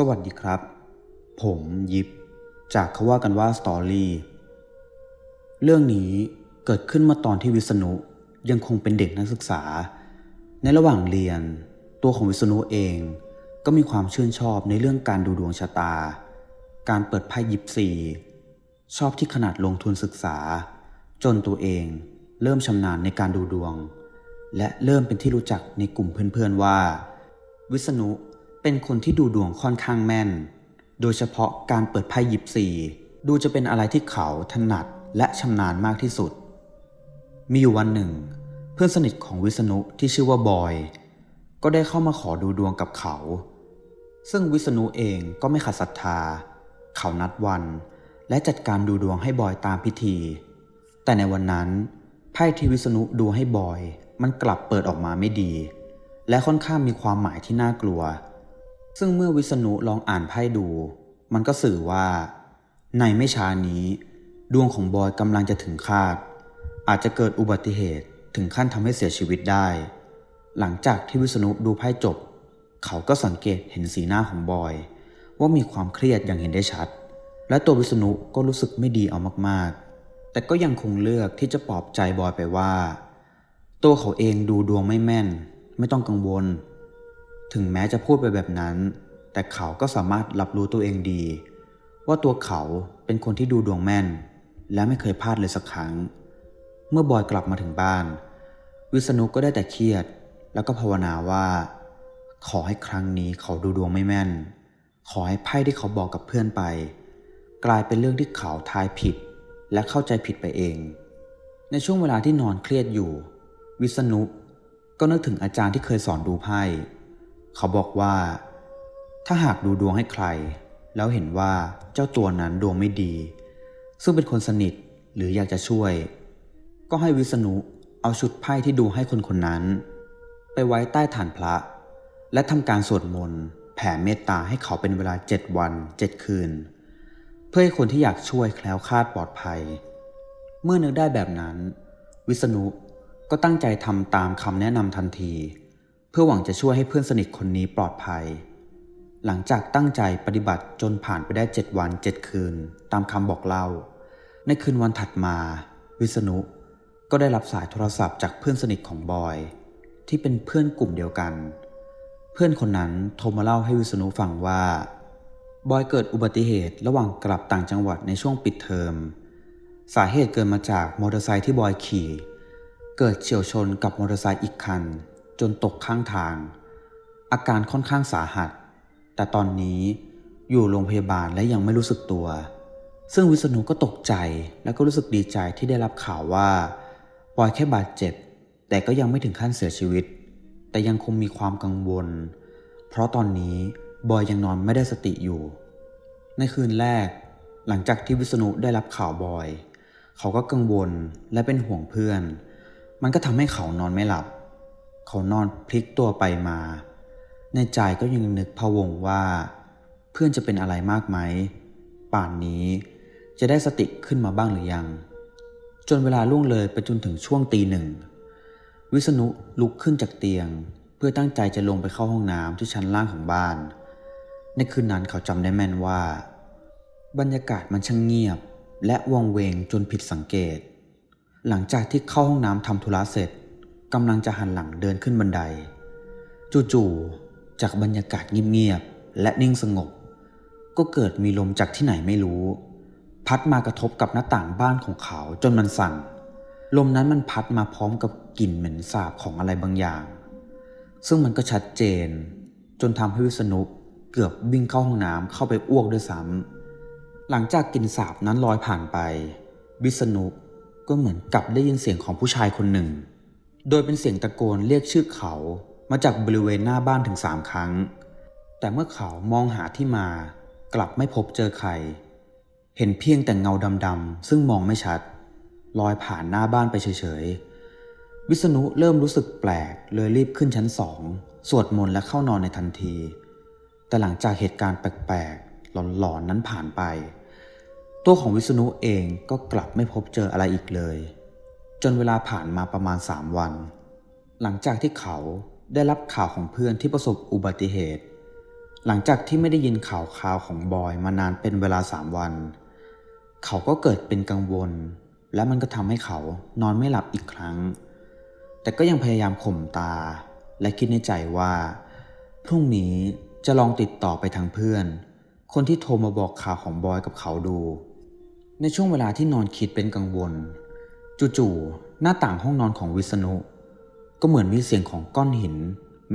สวัสดีครับ ผมยิปจากเขาว่ากันว่าสตอรี่ เรื่องนี้เกิดขึ้นมื่อตอนที่วิษณุยังคงเป็นเด็กนักศึกษา ในระหว่างเรียน ตัวของวิษณุเองก็มีความชื่นชอบในเรื่องการดูดวงชะตา การเปิดไพ่ยิปซีชอบที่ขนาดลงทุนศึกษา จนตัวเองเริ่มชำนาญในการดูดวง และเริ่มเป็นที่รู้จักในกลุ่มเพื่อนๆว่า วิษณุ เป็นคนที่ดูดวงค่อนข้างแม่น โดยเฉพาะการเปิดไพ่ยิปซีดูจะเป็นอะไรที่เขาถนัดและชำนาญมากที่สุด มีอยู่วันหนึ่ง เพื่อนสนิทของวิษณุที่ชื่อว่าบอย ก็ได้เข้ามาขอดูดวงกับเขา ซึ่งวิษณุเองก็ไม่ขัดศรัทธา เขานัดวัน และจัดการดูดวงให้บอยตามพิธี แต่ในวันนั้นไพ่ที่วิษณุดูให้บอย มันกลับเปิดออกมาไม่ดี และค่อนข้างมีความหมายที่น่ากลัว ซึ่งเมื่อวิษณุลองอ่านไพ่ดู มันก็สื่อว่า ในไม่ช้านี้ ดวงของบอยกำลังจะถึงคาด อาจจะเกิดอุบัติเหตุถึงขั้นทำให้เสียชีวิตได้ หลังจากที่วิษณุดูไพ่จบ เขาก็สังเกตเห็นสีหน้าของบอย ว่ามีความเครียดอย่างเห็นได้ชัด และตัววิษณุก็รู้สึกไม่ดีเอามากๆ แต่ก็ยังคงเลือกที่จะปลอบใจบอยไปว่า ตัวเขาเองดูดวงไม่แม่น ไม่ต้องกังวล ถึงแม้จะพูดไปแบบนั้น แต่เขาก็สามารถรับรู้ตัวเองดี ว่าตัวเขาเป็นคนที่ดูดวงแม่น และไม่เคยพลาดเลยสักครั้ง เมื่อบอยกลับมาถึงบ้าน วิษณุก็ได้แต่เครียด แล้วก็ภาวนาว่า ขอให้ครั้งนี้เขาดูดวงไม่แม่น ขอให้ไพ่ที่เขาบอกกับเพื่อนไป กลายเป็นเรื่องที่เขาทายผิด และเข้าใจผิดไปเอง ในช่วงเวลาที่นอนเครียดอยู่ วิษณุก็นึกถึงอาจารย์ที่เคยสอนดูไพ่ เขาบอกว่า ถ้าหากดูดวงให้ใคร แล้วเห็นว่าเจ้าตัวนั้นดวงไม่ดี ซึ่งเป็นคนสนิทหรืออยากจะช่วย ก็ให้วิษณุเอาชุดไพ่ที่ดูให้คนคนนั้น ไปไว้ใต้ฐานพระ และทำการสวดมนต์แผ่เมตตาให้เขาเป็นเวลาเจ็ดวันเจ็ดคืน เพื่อให้คนที่อยากช่วยแคล้วคลาดปลอดภัย เมื่อนึกได้แบบนั้น วิษณุก็ตั้งใจทำตามคำแนะนำทันที พื่อหวังจะช่วยให้เพื่อนสนิทคนนี้ปลอดภัย หลังจากตั้งใจปฏิบัติจนผ่านไปได้เจ็ดวันเจ็ดคืน ตามคำบอกเล่า ในคืนวันถัดมา วิษณุก็ได้รับสายโทรศัพท์จากเพื่อนสนิทของบอย ที่เป็นเพื่อนกลุ่มเดียวกัน เพื่อนคนนั้นโทรมาเล่าให้วิษณุฟังว่า บอยเกิดอุบัติเหตุระหว่างกลับต่างจังหวัดในช่วงปิดเทอม สาเหตุเกิดมาจากมอเตอร์ไซค์ที่บอยขี่ เกิดเฉียวชนกับมอเตอร์ไซค์อีกคัน จนตกข้างทาง อาการค่อนข้างสาหัส แต่ตอนนี้อยู่โรงพยาบาลและยังไม่รู้สึกตัว ซึ่งวิษณุก็ตกใจแล้วก็รู้สึกดีใจที่ได้รับข่าวว่าบอยแค่บาดเจ็บ แต่ก็ยังไม่ถึงขั้นเสียชีวิต แต่ยังคงมีความกังวล เพราะตอนนี้บอยยังนอนไม่ได้สติอยู่ ในคืนแรก หลังจากที่วิษณุได้รับข่าวบอย เขาก็กังวลและเป็นห่วงเพื่อน มันก็ทำให้เขานอนไม่หลับ เขานอนพลิกตัวไปมา ในใจก็ยังนึกพะวงว่า เพื่อนจะเป็นอะไรมากไหม ป่านนี้จะได้สติขึ้นมาบ้างหรือยัง จนเวลาล่วงเลยไปจนถึงช่วงตีหนึ่ง วิษณุลุกขึ้นจากเตียง เพื่อตั้งใจจะลงไปเข้าห้องน้ำที่ชั้นล่างของบ้าน ในคืนนั้นเขาจำได้แม่นว่า บรรยากาศมันช่างเงียบ และวังเวงจนผิดสังเกต หลังจากที่เข้าห้องน้ำทำธุระเสร็จ กำลังจะหันหลังเดินขึ้นบันได จู่ๆจากบรรยากาศเงียบๆและนิ่งสงบ ก็เกิดมีลมจากที่ไหนไม่รู้ พัดมากระทบกับหน้าต่างบ้านของเขาจนมันสั่น ลมนั้นมันพัดมาพร้อมกับกลิ่นเหม็นสาบของอะไรบางอย่าง ซึ่งมันก็ชัดเจน จนทำให้วิษณุเกือบวิ่งเข้าห้องน้ำเข้าไปอ้วกด้วยซ้ำหลังจากกลิ่นสาบนั้นลอยผ่านไป วิษณุก็เหมือนกับได้ยินเสียงของผู้ชายคนหนึ่ง โดยเป็นเสียงตะโกนเรียกชื่อเขามาจากบริเวณหน้าบ้านถึงสามครั้ง แต่เมื่อเขามองหาที่มากลับไม่พบเจอใคร เห็นเพียงแต่เงาดำๆซึ่งมองไม่ชัด ลอยผ่านหน้าบ้านไปเฉยๆ วิษณุเริ่มรู้สึกแปลกเลยรีบขึ้นชั้นสองสวดมนต์และเข้านอนในทันที แต่หลังจากเหตุการณ์แปลกๆ หลอนๆ นั้นผ่านไป ตัวของวิษณุเองก็กลับไม่พบเจออะไรอีกเลย จนเวลาผ่านมาประมาณสามวัน หลังจากที่เขาได้รับข่าวของเพื่อนที่ประสบอุบัติเหตุ หลังจากที่ไม่ได้ยินข่าวคราวของบอยมานานเป็นเวลาสามวัน เขาก็เกิดเป็นกังวล และมันก็ทำให้เขานอนไม่หลับอีกครั้ง แต่ก็ยังพยายามข่มตา และคิดในใจว่า พรุ่งนี้จะลองติดต่อไปทางเพื่อน คนที่โทรมาบอกข่าวของบอยกับเขาดู ในช่วงเวลาที่นอนคิดเป็นกังวล จู่ๆหน้าต่างห้องนอนของวิษณุ ก็เหมือนมีเสียงของก้อนหิน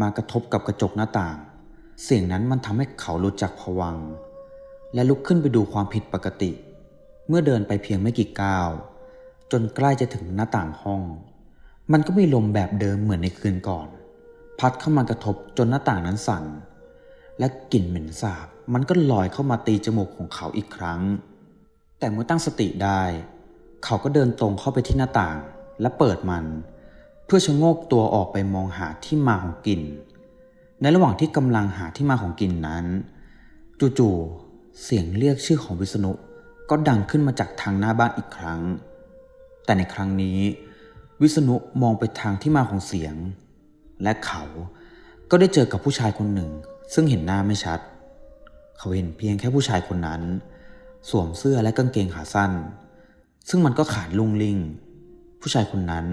มากระทบกับกระจกหน้าต่าง เสียงนั้นมันทำให้เขาหลุดจากผวัง และลุกขึ้นไปดูความผิดปกติ เมื่อเดินไปเพียงไม่กี่ก้าว จนใกล้จะถึงหน้าต่างห้อง มันก็มีลมแบบเดิมเหมือนในคืนก่อน พัดเข้ามากระทบจนหน้าต่างนั้นสั่น และกลิ่นเหม็นสาบ มันก็ลอยเข้ามาตีจมูกของเขาอีกครั้ง แต่เมื่อตั้งสติได้ เขาก็เดินตรงเข้าไปที่หน้าต่าง และเปิดมัน เพื่อชะโงกตัวออกไปมองหาที่มาของกลิ่น ในระหว่างที่กำลังหาที่มาของกลิ่นนั้น จู่ๆเสียงเรียกชื่อของวิษณุก็ดังขึ้นมาจากทางหน้าบ้านอีกครั้ง แต่ในครั้งนี้ วิษณุมองไปทางที่มาของเสียง และเขาก็ได้เจอกับผู้ชายคนหนึ่ง ซึ่งเห็นหน้าไม่ชัด เขาเห็นเพียงแค่ผู้ชายคนนั้น สวมเสื้อและกางเกงขาสั้น ซึ่งมันก็ขาดลุงลิง ผู้ชายคนนั้น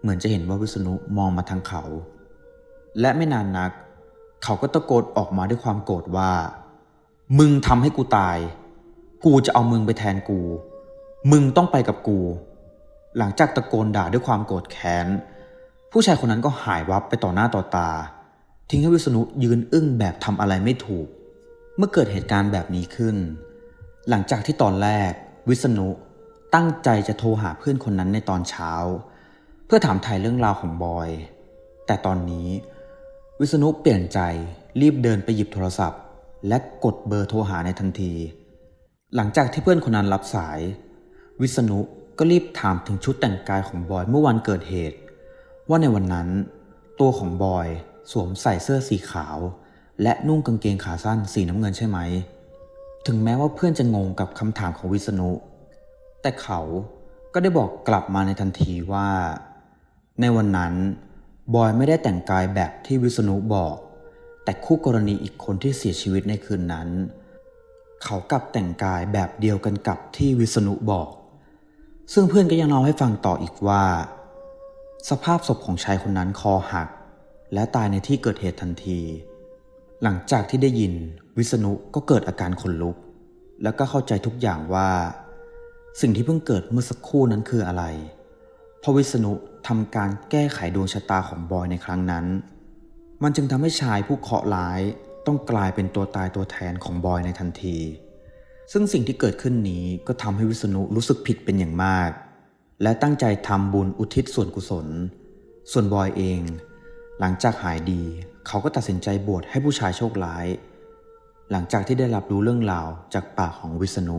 เหมือนจะเห็นว่าวิษณุมองมาทางเขา และไม่นานนัก เขาก็ตะโกนออกมาด้วยความโกรธว่า มึงทำให้กูตาย กูจะเอามึงไปแทนกู มึงต้องไปกับกู หลังจากตะโกนด่าด้วยความโกรธแค้น ผู้ชายคนนั้นก็หายวับไปต่อหน้าต่อตา ทิ้งให้วิษณุยืนอึ้งแบบทำอะไรไม่ถูก เมื่อเกิดเหตุการณ์แบบนี้ขึ้น หลังจากที่ตอนแรกวิษณุ ตั้งใจจะโทรหาเพื่อนคนนั้นในตอนเช้า เพื่อถามถ่ายเรื่องราวของบอย แต่ตอนนี้ วิษณุเปลี่ยนใจรีบเดินไปหยิบโทรศัพท์ และกดเบอร์โทรหาในทันที หลังจากที่เพื่อนคนนั้นรับสาย วิษณุก็รีบถามถึงชุดแต่งกายของบอยเมื่อวันเกิดเหตุ ว่าในวันนั้น ตัวของบอยสวมใส่เสื้อสีขาว และนุ่งกางเกงขาสั้นสีน้ำเงินใช่ไหม ถึงแม้ว่าเพื่อนจะงงกับคำถามของวิษณุ แต่เขาก็ได้บอกกลับมาในทันทีว่า ในวันนั้นบอยไม่ได้แต่งกายแบบที่วิษณุบอก แต่คู่กรณีอีกคนที่เสียชีวิตในคืนนั้น เขากลับแต่งกายแบบเดียวกันกับที่วิษณุบอก ซึ่งเพื่อนก็ยังเล่าให้ฟังต่ออีกว่า สภาพศพของชายคนนั้นคอหัก และตายในที่เกิดเหตุทันที หลังจากที่ได้ยินวิษณุก็เกิดอาการขนลุก แล้วก็เข้าใจทุกอย่างว่า สิ่งที่เพิ่งเกิดเมื่อสักครู่นั้นคืออะไรเพราะวิษณุทำการแก้ไขดวงชะตาของบอยในครั้งนั้น มันจึงทำให้ชายผู้เคราะห์ร้ายต้องกลายเป็นตัวตายตัวแทนของบอยในทันที ซึ่งสิ่งที่เกิดขึ้นนี้ก็ทำให้วิษณุรู้สึกผิดเป็นอย่างมาก และตั้งใจทำบุญอุทิศส่วนกุศล ส่วนบอยเอง หลังจากหายดี เขาก็ตัดสินใจบวชให้ผู้ชายโชคร้าย หลังจากที่ได้รับรู้เรื่องราวจากปากของวิษณุ